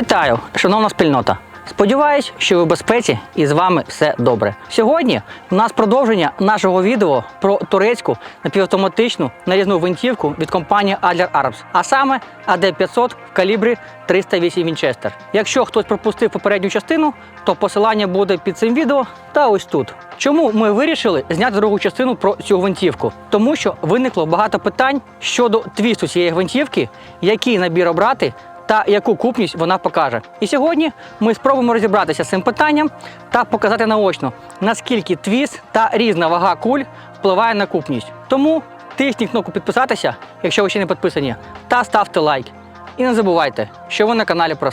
Вітаю, шановна спільнота! Сподіваюсь, що ви в безпеці і з вами все добре. Сьогодні у нас продовження нашого відео про турецьку напівавтоматичну нарізну гвинтівку від компанії Adler Arms, а саме AD500 в калібрі 308 Вінчестер. Якщо хтось пропустив попередню частину, то посилання буде під цим відео та ось тут. Чому ми вирішили зняти другу частину про цю гвинтівку? Тому що виникло багато питань щодо твісту цієї гвинтівки, який набір обрати та яку купність вона покаже. І сьогодні ми спробуємо розібратися з цим питанням та показати наочно, наскільки твіс та різна вага куль впливає на купність. Тому тисніть кнопку підписатися, якщо ви ще не підписані, та ставте лайк. І не забувайте, що ви на каналі про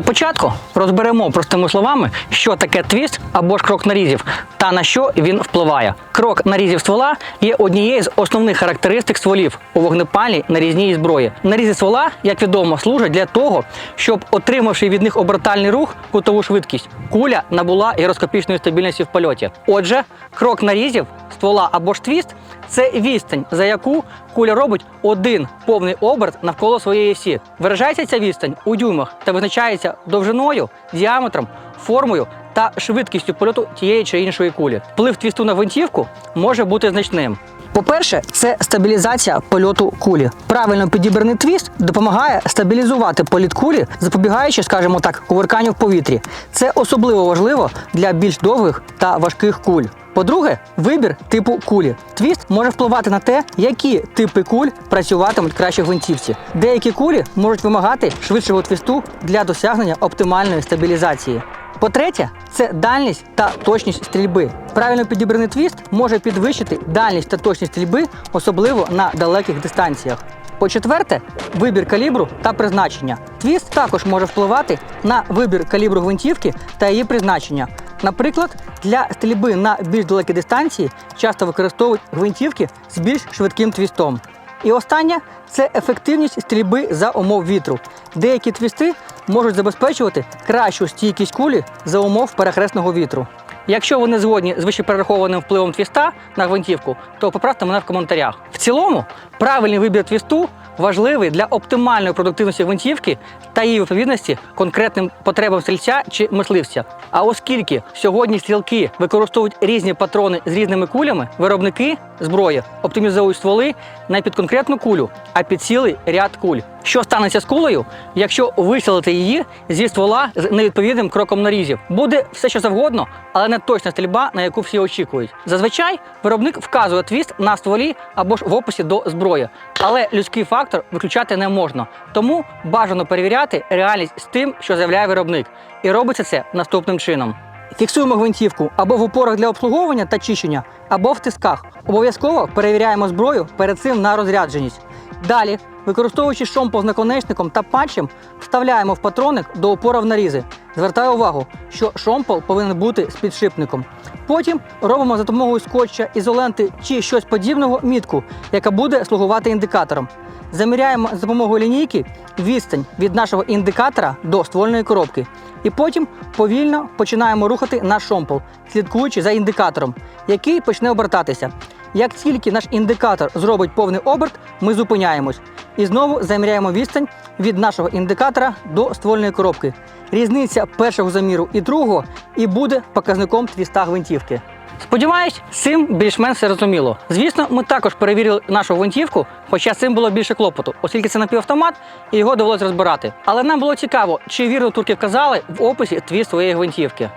Для початку розберемо простими словами, що таке твіст або ж крок нарізів та на що він впливає. Крок нарізів ствола є однією з основних характеристик стволів у вогнепальній нарізній зброї. Нарізи ствола, як відомо, служать для того, щоб, отримавши від них обертальний рух, кутову швидкість, куля набула гіроскопічної стабільності в польоті. Отже, крок нарізів ствола або ж твіст це відстань, за яку куля робить один повний оберт навколо своєї осі. Виражається ця відстань у дюймах та визначається довжиною, діаметром, формою та швидкістю польоту тієї чи іншої кулі. Вплив твісту на гвинтівку може бути значним. По-перше, це стабілізація польоту кулі. Правильно підібраний твіст допомагає стабілізувати політ кулі, запобігаючи, скажімо так, кувирканню в повітрі. Це особливо важливо для більш довгих та важких куль. По-друге, вибір типу кулі. Твіст може впливати на те, які типи куль працюватимуть краще в гвинтівці. Деякі кулі можуть вимагати швидшого твісту для досягнення оптимальної стабілізації. По-третє, це дальність та точність стрільби. Правильно підібраний твіст може підвищити дальність та точність стрільби, особливо на далеких дистанціях. По-четверте, вибір калібру та призначення. Твіст також може впливати на вибір калібру гвинтівки та її призначення. Наприклад, для стрільби на більш далекі дистанції часто використовують гвинтівки з більш швидким твістом. І останнє це ефективність стрільби за умов вітру. Деякі твісти можуть забезпечувати кращу стійкість кулі за умов перехресного вітру. Якщо ви не згодні з вищеперерахованим впливом твіста на гвинтівку, то поправте мене в коментарях. В цілому, правильний вибір твісту важливий для оптимальної продуктивності гвинтівки та її відповідності конкретним потребам стрільця чи мисливця. А оскільки сьогодні стрілки використовують різні патрони з різними кулями, виробники зброї оптимізують стволи не під конкретну кулю, а під цілий ряд куль. Що станеться з кулею, якщо виселити її зі ствола з невідповідним кроком нарізів? Буде все, що завгодно, але не точна стрільба, на яку всі очікують. Зазвичай виробник вказує твіст на стволі або ж в описі до зброї, але людський фактор виключати не можна. Тому бажано перевіряти реальність з тим, що заявляє виробник. І робиться це наступним чином. Фіксуємо гвинтівку або в упорах для обслуговування та чищення, або в тисках. Обов'язково перевіряємо зброю перед цим на розрядженість. Далі, використовуючи шомпол з наконечником та патчем, вставляємо в патроник до опора в нарізи. Звертаю увагу, що шомпол повинен бути з підшипником. Потім робимо за допомогою скотча, ізоленти чи щось подібного мітку, яка буде слугувати індикатором. Заміряємо за допомогою лінійки відстань від нашого індикатора до ствольної коробки. І потім повільно починаємо рухати наш шомпол, слідкуючи за індикатором, який почне обертатися. Як тільки наш індикатор зробить повний оберт, ми зупиняємось і знову заміряємо відстань від нашого індикатора до ствольної коробки. Різниця першого заміру і другого і буде показником твіста гвинтівки. Сподіваюсь, цим більш-менш все зрозуміло. Звісно, ми також перевірили нашу гвинтівку, хоча цим було більше клопоту, оскільки це напівавтомат і його довелося розбирати. Але нам було цікаво, чи вірно турки вказали в описі твіст своєї гвинтівки.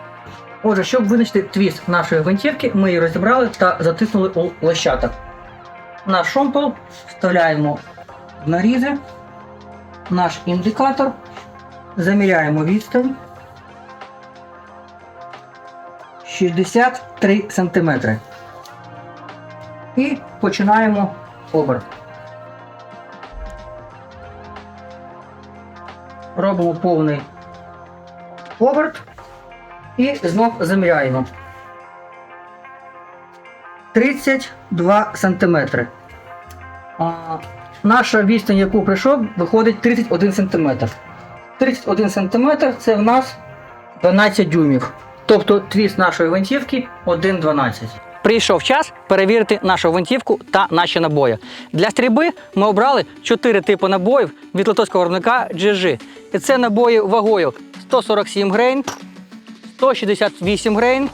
Отже, щоб визначити твіст нашої гвинтівки, ми її розібрали та затиснули у лещаток. Наш шомпол вставляємо в нарізи, наш індикатор, заміряємо відстань. 63 см. І починаємо оберт. Робимо повний оберт і знов заміряємо. 32 сантиметри. А, наша відстань, яку прийшов, виходить 31 сантиметр. 31 сантиметр це в нас 12 дюймів. Тобто твіст нашої гвинтівки 1,12. Прийшов час перевірити нашу гвинтівку та наші набої. Для стрільби ми обрали 4 типи набоїв від литовського виробника GG. І це набої вагою 147 грейн, 168 грейн,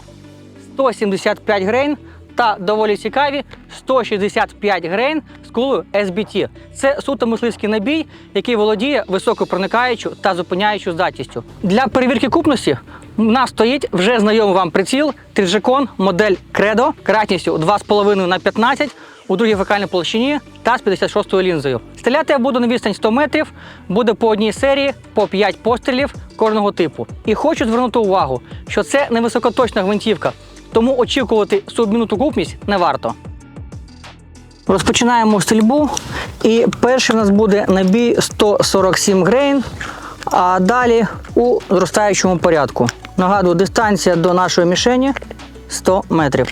175 грейн та доволі цікаві 165 грейн з кулою SBT. Це суто мисливський набій, який володіє високою проникаючою та зупиняючою здатністю. Для перевірки купності у нас стоїть вже знайомий вам приціл Trigicon модель Credo кратністю 2,5 на 15 у другій фокальній площині та з 56 лінзою. Стріляти я буду на відстань 100 метрів, буде по одній серії, по 5 пострілів кожного типу. І хочу звернути увагу, що це не високоточна гвинтівка, тому очікувати субмінуту купність не варто. Розпочинаємо стрільбу. І перший у нас буде набій 147 грейн, а далі у зростаючому порядку. Нагадую, дистанція до нашої мішені 100 метрів.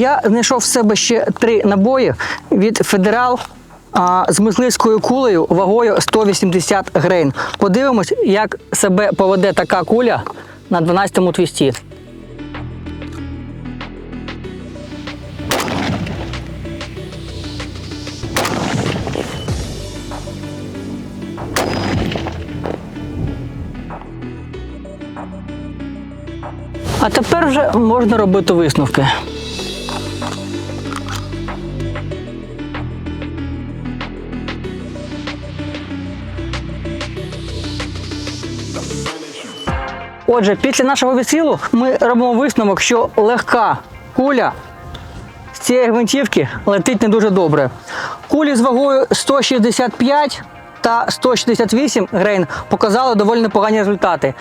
Я знайшов в себе ще три набої від Федерал а, з мисливською кулею вагою 180 грейн. Подивимось, як себе поведе така куля на 12-му твісті. А тепер вже можна робити висновки. Отже, після нашого відстрілу ми робимо висновок, що легка куля з цієї гвинтівки летить не дуже добре. Кулі з вагою 165 та 168 грейн показали доволі непогані результати.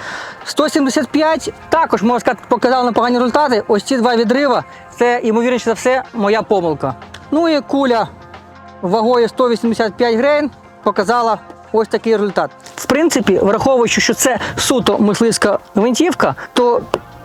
175 також, можна сказати, показали непогані результати. Ось ці два відрива це, ймовірніше за все, моя помилка. Ну і куля вагою 185 грейн показала ось такий результат. В принципі, враховуючи, що це суто мисливська гвинтівка, то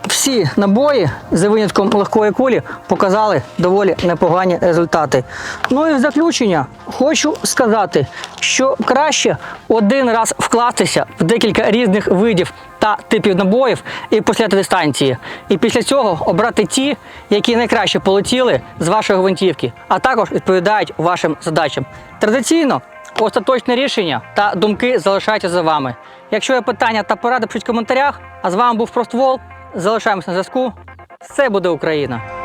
всі набої за винятком легкої кулі показали доволі непогані результати. Ну і в заключення хочу сказати, що краще один раз вкластися в декілька різних видів та типів набоїв і посляти дистанції. І після цього обрати ті, які найкраще полетіли з вашої гвинтівки, а також відповідають вашим задачам. Традиційно остаточне рішення та думки залишаються за вами. Якщо є питання та поради, пишіть в коментарях. А з вами був Проствол. Залишаємось на зв'язку. Все буде Україна!